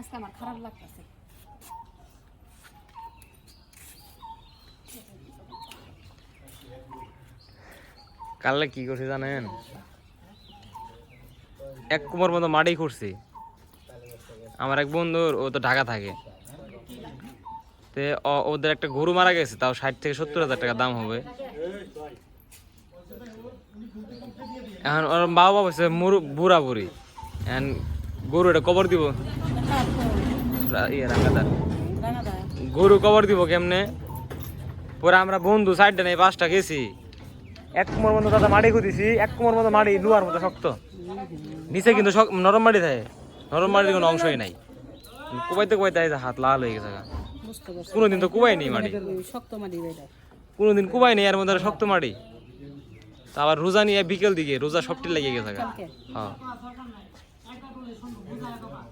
আজকে আমার খারাপ লাগতেছে। কালকে কি করছি জানেন? এক কুমার মতো মাটি করছি আমার এক বন্ধুর, ও তো ঢাকা থাকে। তে ওদের একটা গরু মারা গেছে, তাও ষাট থেকে সত্তর হাজার টাকা দাম হবে। এখন ওর বাবা বাবা বুড়া বুড়ি গরু এটা কবর দিব? ইয়ে গরু কবর দিব কেমনে? পরে আমরা বন্ধু সাইডটা নেই পাঁচটা গেছি এক কুমার মতো দাদা মাটি খুঁদিছি এক কুমার মতো মাটি লুয়ার মতো শক্ত। নিচে কিন্তু নরম মাটি থাকে। নরম মাটির কোনো অংশই নাই। কুবাইতে কুবাইতে এই হাত লাল হয়ে গেছে কোনোদিন তো কুবাই নেই মাটি মাটি এটা কোনোদিন কুবাই নেই এর মধ্যে শক্ত মাটি তা আবার রোজা নিয়ে বিকেল দিকে রোজা সবটি লেগে গেছে 在这里从总部在这个板